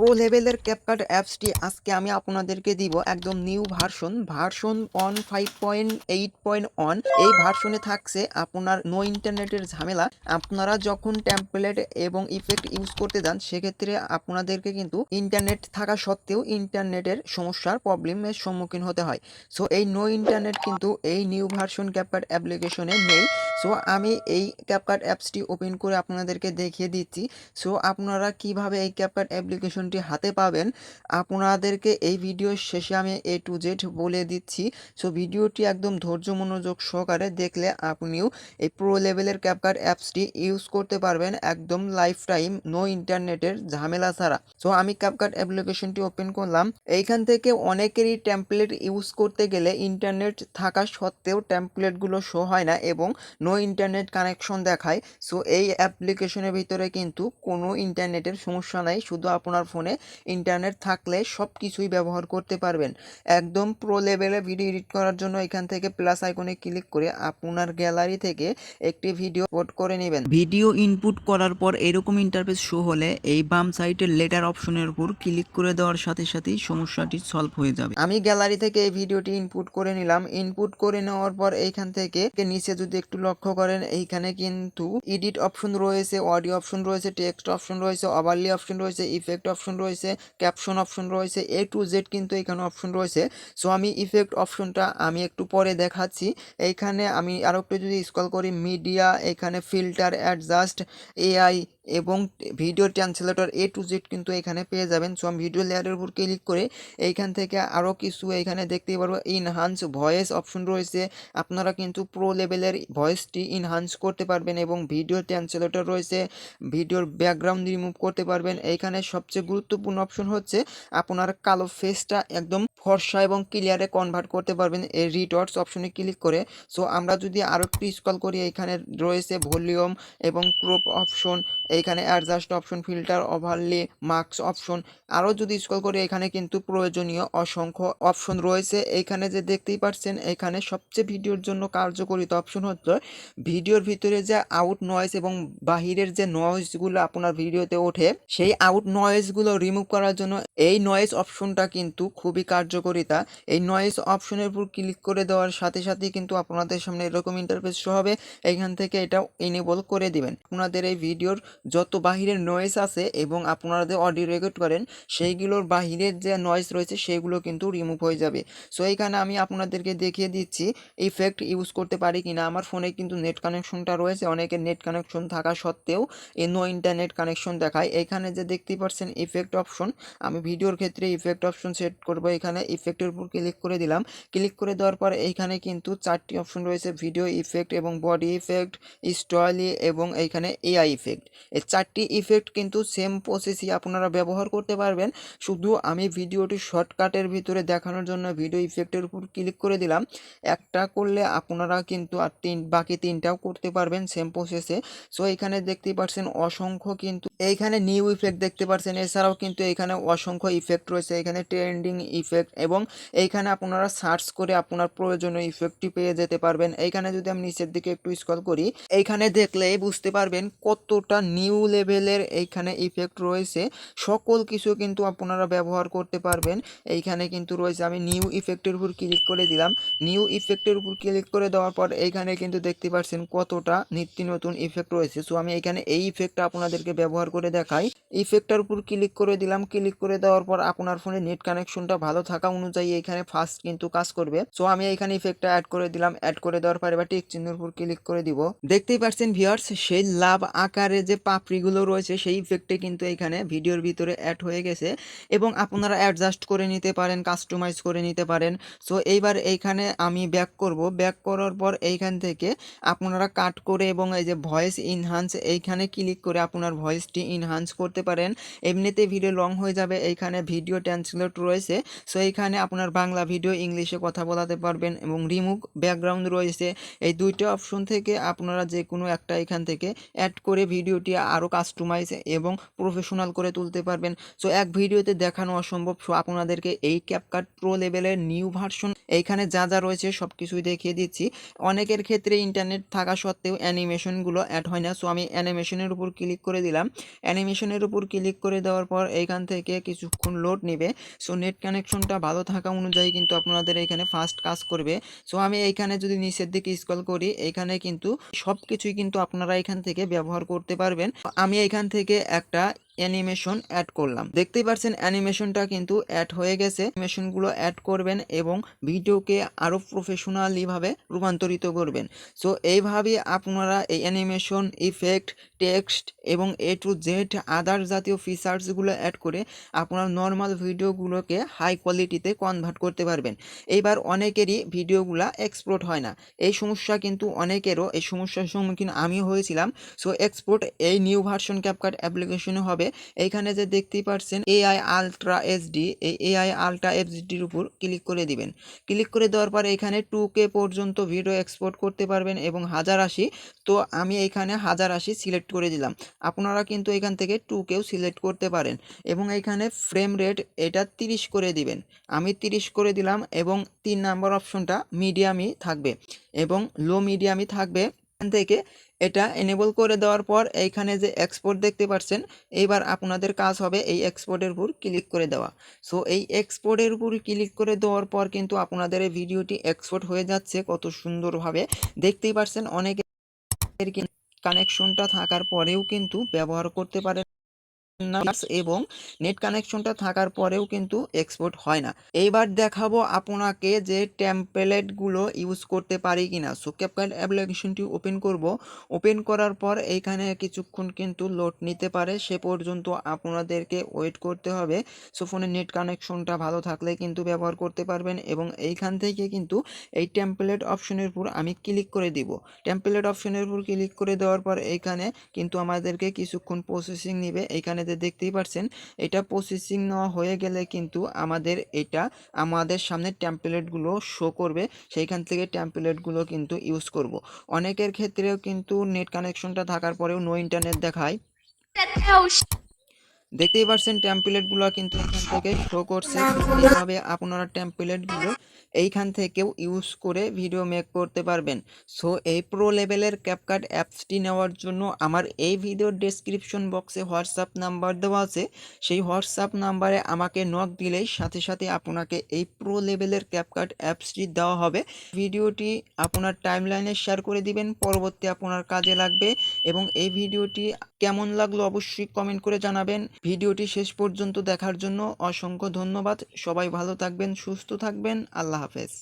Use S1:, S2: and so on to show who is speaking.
S1: Pro লেভেলের CapCut অ্যাপসটি আজকে আমি আপনাদেরকে দিব একদম new version version one five point eight point one এই ভার্সনে থাকছে আপনার নো ইন্টারনেটের ঝামেলা। আপনারা যখন টেমপ্লেট এবং ইফেক্ট ইউজ করতে যান, সেক্ষেত্রে আপনাদেরকে কিন্তু ইন্টারনেট থাকা সত্ত্বেও ইন্টারনেটের সমস্যার প্রবলেমের সম্মুখীন হতে হয়। সো এই নো ইন্টারনেট কিন্তু এই নিউ ভার্সন ক্যাপকাট অ্যাপ্লিকেশনে নেই। সো আমি এই ক্যাপকাট অ্যাপসটি ওপেন করে আপনাদেরকে দেখিয়ে দিচ্ছি। সো আপনারা কীভাবে এই ক্যাপকাট অ্যাপ্লিকেশনটি হাতে পাবেন, আপনাদেরকে এই ভিডিওর শেষে আমি এ টু জেড বলে দিচ্ছি। সো ভিডিওটি একদম ধৈর্য মনোযোগ সহকারে দেখলে আপনিও এই প্রো লেভেলের ক্যাপকাট অ্যাপসটি ইউজ করতে পারবেন একদম লাইফ টাইম নো ইন্টারনেটের ঝামেলা ছাড়া। সো আমি ক্যাপকাট অ্যাপ্লিকেশনটি ওপেন করলাম। এইখান থেকে অনেকেরই টেমপ্লেট ইউজ করতে গেলে ইন্টারনেট থাকা সত্ত্বেও টেমপ্লেটগুলো শো হয় না এবং নো ইন্টারনেট কানেকশন দেখায়। সো এই অ্যাপ্লিকেশনের ভিতরে কিন্তু কোনো ইন্টারনেটের সমস্যা নাই। শুধু আপনার ফোনে ইন্টারনেট থাকলে সব কিছুই ব্যবহার করতে পারবেন। একদম প্রো লেভেলে ভিডিও এডিট করার জন্য এখান থেকে প্লাস আইকনে ক্লিক করে আপনার গ্যালারি থেকে একটি ভিডিও পোর্ট করে নেবেন।
S2: ভিডিও ইনপুট করার পর এরকম ইন্টারফেস শো হলে এই বাম সাইটের লেটার অপশনের উপর ক্লিক করে দেওয়ার সাথে সাথেই সমস্যাটি সলভ হয়ে যাবে।
S1: আমি গ্যালারি থেকে এই ভিডিওটি ইনপুট করে নিলাম। ইনপুট করে নেওয়ার পর এইখান থেকে নিচে যদি একটু লক্ষ্য করেন, এইখানে কিন্তু এডিট অপশন রয়েছে অডিও অপশন রয়েছে টেক্সট অপশন রয়েছে ওভারলি অপশন রয়েছে ইফেক্ট অপশন রয়েছে ক্যাপশন অপশন রয়েছে এ টু জেড কিন্তু এখানে অপশন রয়েছে। সো আমি ইফেক্ট অপশনটা আমি একটু পরে দেখাচ্ছি। এইখানে আমি আরও একটু যদি স্কল করি মিডিয়া এখানে ফিল্টার অ্যাডজাস্ট এআই এবং video translator A to Z কিন্তু এখানে পেয়ে যাবেন। সো আমি ভিডিও লেয়ারের উপর ক্লিক করে এইখান থেকে আরও কিছু এখানে দেখতেই পারব। ইনহান্স ভয়েস অপশন রয়েছে। আপনারা কিন্তু প্রো লেভেলের ভয়েসটি ইনহান্স করতে পারবেন এবং ভিডিও ট্রান্সলেটর রয়েছে ভিডিওর ব্যাকগ্রাউন্ড রিমুভ করতে পারবেন। এইখানে সবচেয়ে গুরুত্বপূর্ণ অপশন হচ্ছে আপনার কালো ফেসটা একদম ফর্সা এবং ক্লিয়ারে কনভার্ট করতে পারবেন। এই রিটর্স অপশনে ক্লিক করে। সো আমরা যদি আরও একটু স্কল করি, এখানে রয়েছে ভলিউম এবং ক্রপ অপশন এইখানে adjust option filter overlay marks option আরও যদি স্কল করি, এখানে কিন্তু প্রয়োজনীয় অসংখ্য অপশন রয়েছে। এইখানে যে দেখতেই পাচ্ছেন, এখানে সবচেয়ে ভিডিওর জন্য কার্যকরিত অপশন হচ্ছে ভিডিওর ভিতরে যে আউট নয়েজ এবং বাহিরের যে নয়েজগুলো আপনার ভিডিওতে ওঠে, সেই আউট নয়েজগুলো রিমুভ করার জন্য এই নয়েজ অপশনটা কিন্তু খুবই কার্যকরিতা এই নয়েজ অপশনের উপর ক্লিক করে দেওয়ার সাথে সাথে কিন্তু আপনাদের সামনে এরকম ইন্টারফেস হবে। এখান থেকে এটা এনেবল করে দিবেন। আপনাদের এই ভিডিওর যত বাহিরের নয়েজ আছে এবং আপনারা যে অডিও রেকর্ড করেন, সেইগুলোর বাহিরের যে নয়েজ রয়েছে, সেগুলো কিন্তু রিমুভ হয়ে যাবে। সো এইখানে আমি আপনাদেরকে দেখিয়ে দিচ্ছি ইফেক্ট ইউজ করতে পারি কিনা। আমার ফোনে কিন্তু নেট কানেকশনটা রয়েছে অনেকের নেট কানেকশন থাকা সত্ত্বেও এ নো ইন্টারনেট কানেকশন দেখায়। এখানে যে দেখতে পাচ্ছেন ইফেক্ট অপশন আমি ভিডিওর ক্ষেত্রে ইফেক্ট অপশন সেট করব। এখানে ইফেক্টের উপর ক্লিক করে দিলাম। ক্লিক করে দেওয়ার পর এইখানে কিন্তু চারটি অপশন রয়েছে ভিডিও ইফেক্ট এবং বডি ইফেক্ট স্টয়লি এবং এইখানে এআই ইফেক্ট এই চারটি ইফেক্ট কিন্তু সেম প্রসেসই আপনারা ব্যবহার করতে পারবেন। শুধু আমি ভিডিওটি শর্টকাটের ভিতরে দেখানোর জন্য ভিডিও ইফেক্টের উপর ক্লিক করে দিলাম। একটা করলে আপনারা কিন্তু আর তিন, বাকি তিনটাও করতে পারবেন সেম প্রসেসে সো এখানে দেখতে পাচ্ছেন অসংখ্য কিন্তু, এইখানে নিউ ইফেক্ট দেখতে পাচ্ছেন এছাড়াও কিন্তু এখানে অসংখ্য ইফেক্ট রয়েছে। এখানে ট্রেন্ডিং ইফেক্ট এবং এইখানে আপনারা সার্চ করে আপনার প্রয়োজনীয় ইফেক্টটি পেয়ে যেতে পারবেন। এইখানে যদি আমি নিচের দিকে একটু স্ক্রল করি, এইখানে দেখলে বুঝতে পারবেন কতটা নিউ লেভেলের এইখানে ইফেক্ট রয়েছে। সকল কিছু কিন্তু আপনারা ব্যবহার করতে পারবেন। এইখানে কিন্তু রয়েছে, আমি নিউ ইফেক্টের উপর ক্লিক করে দিলাম। নিউ ইফেক্টের উপর ক্লিক করে দেওয়ার পর এইখানে কিন্তু দেখতে পাচ্ছেন কতটা নিত্য নতুন ইফেক্ট রয়েছে। সো আমি এখানে এই ইফেক্টটা আপনাদেরকে ব্যবহার করে দেখাই। ইফেক্টটার উপর ক্লিক করে দিলাম। ক্লিক করে দেওয়ার পর আপনার ফোনে নেট কানেকশনটা ভালো থাকা অনুযায়ী এখানে ফাস্ট কিন্তু কাজ করবে। সো আমি এখানে ইফেক্টটা অ্যাড করে দিলাম। অ্যাড করে দেওয়ার পর এবার টিক চিহ্নের উপর ক্লিক করে দিব। দেখতেই পাচ্ছেন ভিউয়ার্স সেই লাভ আকারে যে পাপড়িগুলো রয়েছে, সেই ইফেক্টে কিন্তু এখানে ভিডিওর ভিতরে অ্যাড হয়ে গেছে। এবং আপনারা অ্যাডজাস্ট করে নিতে পারেন কাস্টমাইজ করে নিতে পারেন। সো এইবার এইখানে আমি ব্যাক করব। ব্যাক করার পর এইখান থেকে আপনারা কাট করে এবং এই যে ভয়েস ইনহান্স এইখানে ক্লিক করে আপনার ভয়েসটি ইনহান্স করতে পারেন। এমনিতে ভিডিও লং হয়ে যাবে, এইখানে ভিডিও ট্রান্সলেট রয়েছে। সো এইখানে আপনার বাংলা ভিডিও ইংলিশে কথা বলাতে পারবেন এবং রিমুভ ব্যাকগ্রাউন্ড রয়েছে। এই দুইটা অপশন থেকে আপনারা যে কোনো একটা এখান থেকে অ্যাড করে ভিডিওটি আরও কাস্টমাইজ এবং প্রফেশনাল করে তুলতে পারবেন। সো এক ভিডিওতে দেখানো অসম্ভব। সো আপনাদেরকে এই ক্যাপকাট প্রো লেভেলের নিউ ভার্সন এইখানে যা যা রয়েছে সব কিছুই দেখিয়ে দিচ্ছি। অনেকের ক্ষেত্রে ইন্টার ইন্টারনেট থাকা সত্ত্বেও অ্যানিমেশনগুলো অ্যাড হয় না। সো আমি অ্যানিমেশনের উপর ক্লিক করে দিলাম। অ্যানিমেশনের উপর ক্লিক করে দেওয়ার পর এইখান থেকে কিছুক্ষণ লোড নেবে। সো নেট কানেকশনটা ভালো থাকা অনুযায়ী কিন্তু আপনাদের এখানে ফাস্ট কাজ করবে। সো আমি এইখানে যদি নিচের দিকে স্ক্রল করি, এইখানে কিন্তু সব কিছুই কিন্তু আপনারা এখান থেকে ব্যবহার করতে পারবেন। আমি এখান থেকে একটা অ্যানিমেশন অ্যাড করলাম। দেখতেই পাচ্ছেন অ্যানিমেশনটা কিন্তু অ্যাড হয়ে গেছে। অ্যানিমেশনগুলো অ্যাড করবেন এবং ভিডিওকে আরও প্রফেশনালি ভাবে রূপান্তরিত করবেন। সো এইভাবে আপনারা এই অ্যানিমেশন ইফেক্ট টেক্সট এবং এ টু জেড আদার জাতীয় ফিচার্সগুলো অ্যাড করে আপনার নর্মাল ভিডিওগুলোকে হাই কোয়ালিটিতে কনভার্ট করতে পারবেন। এইবার অনেকেরই ভিডিওগুলা এক্সপোর্ট হয় না। এই সমস্যা কিন্তু অনেকেরও, এই সমস্যার সম্মুখীন আমিও হয়েছিলাম। সো এক্সপোর্ট এই নিউ ভার্সন ক্যাপকাট অ্যাপ্লিকেশনে হবে। এইখানে যে দেখতেই পাচ্ছেন এআই আলট্রা এইচডি এই এআই আলট্রা এইচডির উপর ক্লিক করে দিবেন। ক্লিক করে দেওয়ার পর এখানে টু কে পর্যন্ত ভিডিও এক্সপোর্ট করতে পারবেন এবং হাজার আশি। তো আমি এইখানে হাজার আশি সিলেক্ট করে দিলাম। আপনারা কিন্তু এখান থেকে টু কেও সিলেক্ট করতে পারেন এবং এখানে ফ্রেম রেট এটা তিরিশ করে দিবেন। আমি তিরিশ করে দিলাম এবং তিন নাম্বার অপশনটা মিডিয়ামই থাকবে এবং লো মিডিয়ামই থাকবে। থেকে এটা এনেবল করে দেওয়ার পর এইখানে যে এক্সপোর্ট দেখতে পাচ্ছেন, এইবার আপনাদের কাজ হবে এই এক্সপোর্টের উপর ক্লিক করে দেওয়া। সো এই এক্সপোর্টের উপর ক্লিক করে দেওয়ার পর কিন্তু আপনাদের এই ভিডিওটি এক্সপোর্ট হয়ে যাচ্ছে কত সুন্দরভাবে। দেখতেই পাচ্ছেন অনেকের কানেকশনটা থাকার পরেও কিন্তু ব্যবহার করতে পারে না এবং নেট কানেকশনটা থাকার পরেও কিন্তু এক্সপোর্ট হয় না। এইবার দেখাবো আপনাকে যে টেমপ্লেটগুলো ইউজ করতে পারি কিনা। সো ক্যাপকাট অ্যাপ্লিকেশনটি ওপেন করব। ওপেন করার পর এইখানে কিছুক্ষণ কিন্তু লোড নিতে পারে। সে পর্যন্ত আপনাদেরকে ওয়েট করতে হবে। সো ফোনের নেট কানেকশনটা ভালো থাকলে কিন্তু ব্যবহার করতে পারবেন এবং এইখান থেকে কিন্তু এই টেমপ্লেট অপশনের উপর আমি ক্লিক করে দিব। টেমপ্লেট অপশনের উপর ক্লিক করে দেওয়ার পর এইখানে কিন্তু আমাদেরকে কিছুক্ষণ প্রসেসিং নিবে। এইখানে যে দেখতেই পাচ্ছেন এটা প্রসেসিং নেওয়া হয়ে গেলে কিন্তু আমাদের এটা আমাদের সামনে ট্যাম্পলেটগুলো শো করবে, সেইখান থেকে ট্যাম্পলেটগুলো কিন্তু ইউজ করব। অনেকের ক্ষেত্রেও কিন্তু নেট কানেকশনটা থাকার পরেও নো ইন্টারনেট দেখায়। দেখতেই পাচ্ছেন টেমপ্লেটগুলো কিন্তু এখান থেকে শো করছে। এইভাবে আপনারা টেমপ্লেটগুলো এইখান থেকেও ইউজ করে ভিডিও মেক করতে পারবেন। সো এই প্রো লেভেলের ক্যাপকাট অ্যাপসটি নেওয়ার জন্য আমার এই ভিডিওর ডেসক্রিপশন বক্সে হোয়াটসঅ্যাপ নাম্বার দেওয়া আছে। সেই হোয়াটসঅ্যাপ নাম্বারে আমাকে নক দিলেই সাথে সাথে আপনাকে এই প্রো লেভেলের ক্যাপকাট অ্যাপসটি দেওয়া হবে। ভিডিওটি আপনার টাইমলাইনে শেয়ার করে দিবেন, পরবর্তী আপনার কাজে লাগবে এবং এই ভিডিওটি কেমন লাগল অবশ্যই কমেন্ট করে জানাবেন। ভিডিওটি শেষ পর্যন্ত দেখার জন্য অসংখ্য ধন্যবাদ। সবাই ভালো থাকবেন, সুস্থ থাকবেন। আল্লাহ হাফেজ।